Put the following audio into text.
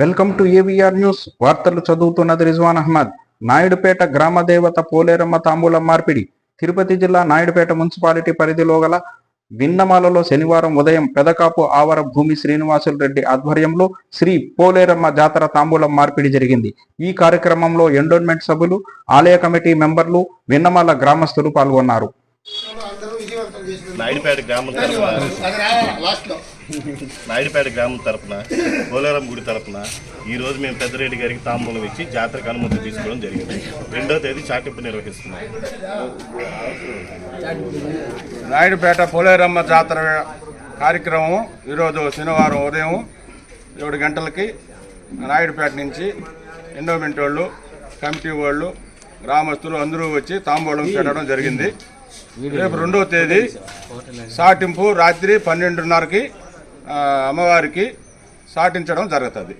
Welcome to AVR news. వార్తలు చదువుతున్నది రిజ్వాన్ అహ్మద్. నాయుడుపేట గ్రామ దేవత పోలేరమ్మ తాంబూలం మార్పిడి. తిరుపతి జిల్లా నాయుడుపేట మున్సిపాలిటీ పరిధిలో గల విన్నమాలలో శనివారం ఉదయం పెదకాపు ఆవర భూమి శ్రీనివాసులు రెడ్డి ఆధ్వర్యంలో శ్రీ పోలేరమ్మ జాతర తాంబూలం మార్పిడి జరిగింది. ఈ కార్యక్రమంలో ఎండోన్మెంట్ సభ్యులు ఆలయ కమిటీ మెంబర్లు విన్నమాల గ్రామస్తులు పాల్గొన్నారు. నాయుడుపేట గ్రామం తరపున నాయుడుపేట గ్రామం తరపున పోలేరం గుడి తరపున ఈరోజు మేము పెద్దరెడ్డి గారికి తాంబూలం ఇచ్చి జాతరకు అనుమతి తీసుకోవడం జరిగింది. రెండో తేదీ చాటింపు నిర్వహిస్తున్నాం. నాయుడుపేట పోలేరమ్మ జాతర కార్యక్రమం ఈరోజు శనివారం ఉదయం ఏడు గంటలకి నాయుడుపేట నుంచి ఎండోమెంట్ వాళ్ళు కమిటీ వాళ్ళు గ్రామస్తులు అందరూ వచ్చి తాంబూలం పెట్టడం జరిగింది. రేపు రెండవ తేదీ సాటింపు రాత్రి పన్నెండున్నరకి అమ్మవారికి సాటించడం జరుగుతుంది.